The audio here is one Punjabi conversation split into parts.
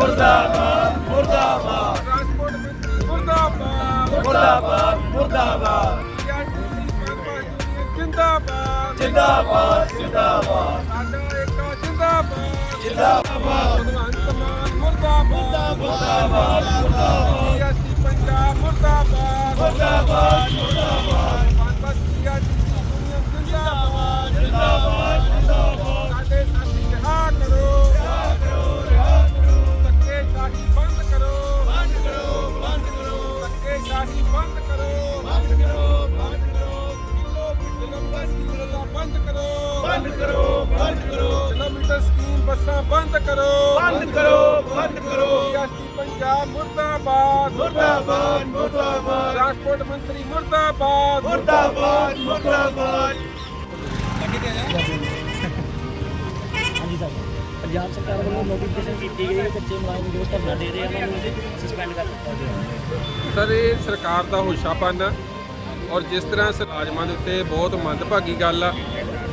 ਮੁਰਦਾਬਾਦ ਮੁਰਦਾਬਾਦ। ਟਰਾਂਸਪੋਰਟ ਮੰਤਰੀ ਮੁਰਦਾਬਾਦ। ਮੁਰਦਾਬਾਦ ਮੁਰਦਾਬਾਦ। ਜਿੰਦਾਬਾਦ। ਜਿੰਦਾਬਾਦ ਜਿੰਦਾਬਾਦ। ਸਾਡਾ ਏਕਾ ਜਿੰਦਾਬਾਦ। ਜਿੰਦਾਬਾਦ। ਭਗਵੰਤ ਮਾਨ ਮੁਰਦਾਬਾਦ। ਮੁਰਦਾਬਾਦ ਮੁਰਦਾਬਾਦ। ਪੰਜਾਬ ਮੁਰਦਾਬਾਦ। ਮੁਰਦਾਬਾਦ ਮੁਰਦਾਬਾਦ। ਬੰਦ ਕਰੋ ਬੰਦ ਕਰੋ ਬੰਦ ਕਰੋ। ਕਿਲੋਮੀਟਰ ਸਕੀਮ ਬੰਦ ਕਰੋ। ਬੰਦ ਕਰੋ ਬੰਦ ਕਰੋ। ਕਿਲੋਮੀਟਰ ਸਕੀਮ ਬੱਸਾਂ ਬੰਦ ਕਰੋ। ਬੰਦ ਕਰੋ ਬੰਦ ਕਰੋ। ਪੀਐਸਟੀ ਪੰਜਾਬ ਮੁਰਦਾਬਾਦ। ਮੁਰਦਾਬਾਦ ਮੁਰਦਾਬਾਦ। ਟਰਾਂਸਪੋਰਟ ਮੰਤਰੀ ਮੁਰਦਾਬਾਦ। ਮੁਰਦਾਬਾਦ ਮੁਰਦਾਬਾਦ। ਪੰਜਾਬ ਸਰਕਾਰ ਵੱਲੋਂ ਨੋਟੀਫਿਕੇਸ਼ਨ ਕੀਤੀ ਗਈ ਹੈ ਕੱਚੇ ਮੁਲਾਜ਼ਮ ਜੋ ਧਰਨਾ ਦੇ ਰਹੇ ਆ, ਉਹਨਾਂ ਨੂੰ ਸਸਪੈਂਡ ਕਰ ਦਿੱਤਾ ਗਿਆ ਸਰ, ਇਹ ਸਰਕਾਰ ਦਾ ਹੋਸ਼ਾਪਨ ਆ ਔਰ ਜਿਸ ਤਰ੍ਹਾਂ ਸਲਾਜਮਾਂ ਦੇ ਉੱਤੇ ਬਹੁਤ ਮੰਦਭਾਗੀ ਗੱਲ ਆ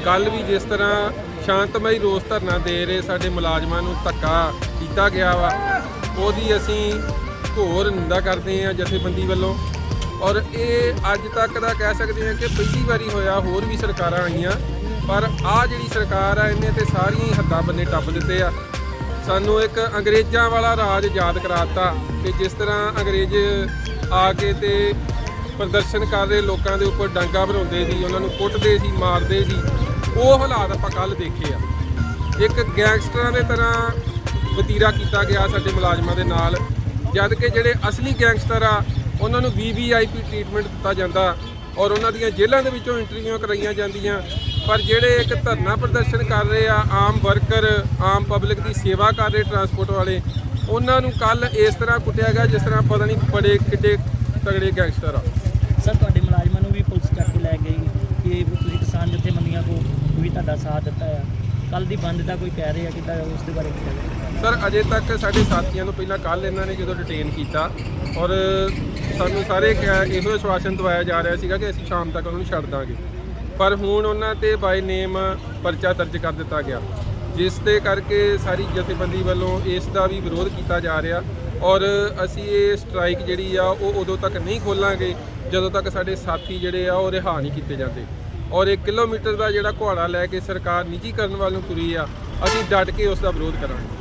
ਕੱਲ ਵੀ ਜਿਸ ਤਰ੍ਹਾਂ ਸ਼ਾਂਤਮਈ ਰੋਸ ਧਰਨਾ ਦੇ ਰਹੇ ਸਾਡੇ ਮੁਲਾਜ਼ਮਾਂ ਨੂੰ ਧੱਕਾ ਕੀਤਾ ਗਿਆ ਵਾ, ਉਹਦੀ ਅਸੀਂ ਘੋਰ ਨਿੰਦਾ ਕਰਦੇ ਹਾਂ ਜਥੇਬੰਦੀ ਵੱਲੋਂ ਔਰ ਇਹ ਅੱਜ ਤੱਕ ਦਾ ਕਹਿ ਸਕਦੇ ਹਾਂ ਕਿ ਪਹਿਲੀ ਵਾਰੀ ਹੋਇਆ, ਹੋਰ ਵੀ ਸਰਕਾਰਾਂ ਆਈਆਂ ਪਰ ਆ ਜਿਹੜੀ ਸਰਕਾਰ ਆ, ਇਹਨੇ ਤੇ ਸਾਰੀਆਂ ਹੀ ਹੱਦਾਂ ਬੰਨੇ ਟੱਪ ਦਿੱਤੇ ਆ। ਸਾਨੂੰ ਇੱਕ ਅੰਗਰੇਜ਼ਾਂ ਵਾਲਾ ਰਾਜ ਯਾਦ ਕਰਾਤਾ ਕਿ ਜਿਸ ਤਰ੍ਹਾਂ ਅੰਗਰੇਜ਼ ਆ ਕੇ ਤੇ ਪ੍ਰਦਰਸ਼ਨ ਕਰਦੇ ਲੋਕਾਂ ਦੇ ਉੱਪਰ ਡਾਂਗਾ ਭਰਾਉਂਦੇ ਸੀ, ਉਹਨਾਂ ਨੂੰ ਕੁੱਟਦੇ ਸੀ, ਮਾਰਦੇ ਸੀ, ਉਹ ਹਾਲਾਤ ਆਪਾਂ ਕੱਲ ਦੇਖੇ ਆ। ਇੱਕ ਗੈਂਗਸਟਰਾਂ ਦੇ ਤਰ੍ਹਾਂ ਵਤੀਰਾ ਕੀਤਾ ਗਿਆ ਸਾਡੇ ਮੁਲਾਜ਼ਮਾਂ ਦੇ ਨਾਲ, ਜਦ ਕਿ ਜਿਹੜੇ ਅਸਲੀ ਗੈਂਗਸਟਰ ਆ, ਉਹਨਾਂ ਨੂੰ ਵੀਵੀਆਈਪੀ ਟ੍ਰੀਟਮੈਂਟ ਦਿੱਤਾ ਜਾਂਦਾ ਔਰ ਉਹਨਾਂ ਦੀਆਂ ਜੇਲ੍ਹਾਂ ਦੇ ਵਿੱਚੋਂ ਇੰਟਰਵਿਊਆਂ ਕਰਾਈਆਂ ਜਾਂਦੀਆਂ। ਪਰ ਜਿਹੜੇ ਇੱਕ ਧਰਨਾ ਪ੍ਰਦਰਸ਼ਨ ਕਰ ਰਹੇ ਆ ਆਮ ਵਰਕਰ ਆਮ ਪਬਲਿਕ ਦੀ ਸੇਵਾ ਕਰ ਰਹੇ ਟਰਾਂਸਪੋਰਟ ਵਾਲੇ ਉਹਨਾਂ ਨੂੰ ਕੱਲ ਇਸ ਤਰ੍ਹਾਂ ਕੁੱਟਿਆ ਗਿਆ ਜਿਸ ਤਰ੍ਹਾਂ ਪਤਾ ਨਹੀਂ ਬੜੇ ਕਿੱਡੇ ਤਗੜੇ ਗੈਂਗਸਟਰ ਆ। ਸਰ ਤੁਹਾਡੇ ਮੁਲਾਜ਼ਮਾਂ ਨੂੰ ਵੀ ਪੁਲਿਸ ਚੱਕ ਕੇ ਲੈ ਗਈ ਕਿ ਤੁਸੀਂ ਕਿਸਾਨ ਜਥੇਬੰਦੀਆਂ ਕੋ ਵੀ ਤੁਹਾਡਾ ਸਾਥ ਦਿੱਤਾ ਆ। ਕੱਲ ਦੀ ਬੰਦ ਦਾ ਕੋਈ ਕਹਿ ਰਿਹਾ ਕਿਦਾਂ ਉਸ ਦੇ ਬਾਰੇ ਕੀ ਸਰ ਅਜੇ ਤੱਕ ਸਾਡੇ ਸਾਥੀਆਂ ਨੂੰ ਪਹਿਲਾਂ ਕੱਲ ਇਹਨਾਂ ਨੇ ਜਦੋਂ ਡਿਟੇਨ ਕੀਤਾ ਔਰ ਸਾਨੂੰ ਸਾਰੇ ਇਹੋ ਆਸ਼ਵਾਸਨ ਦਵਾਇਆ ਜਾ ਰਿਹਾ ਸੀਗਾ ਕਿ ਅਸੀਂ ਸ਼ਾਮ ਤੱਕ ਉਹਨਾਂ ਨੂੰ ਛੱਡ ਦਾਂਗੇ। ਪਰ ਹੁਣ ਉਹਨਾਂ ਤੇ ਬਾਈ ਨੇਮ ਪਰਚਾ ਦਰਜ ਕਰ ਦਿੱਤਾ ਗਿਆ, ਜਿਸ ਦੇ ਕਰਕੇ ਸਾਰੀ ਜਥੇਬੰਦੀ ਵੱਲੋਂ ਇਸ ਦਾ ਵੀ ਵਿਰੋਧ ਕੀਤਾ ਜਾ ਰਿਹਾ ਔਰ ਅਸੀਂ ਇਹ ਸਟ੍ਰਾਈਕ ਜਿਹੜੀ ਆ, ਉਹ ਉਦੋਂ ਤੱਕ ਨਹੀਂ ਖੋਲਾਂਗੇ ਜਦੋਂ ਤੱਕ ਸਾਡੇ ਸਾਥੀ ਜਿਹੜੇ ਆ, ਉਹ ਰਿਹਾ ਨਹੀਂ ਕੀਤੇ ਜਾਂਦੇ। ਔਰ 1 ਕਿਲੋਮੀਟਰ ਦਾ ਜਿਹੜਾ ਘੁਆੜਾ ਲੈ ਕੇ ਸਰਕਾਰ ਨਿੱਜੀਕਰਨ ਵੱਲ ਨੂੰ ਤੁਰੀ ਆ, ਅਸੀਂ ਡਟ ਕੇ ਉਸ ਦਾ ਵਿਰੋਧ ਕਰਾਂਗੇ।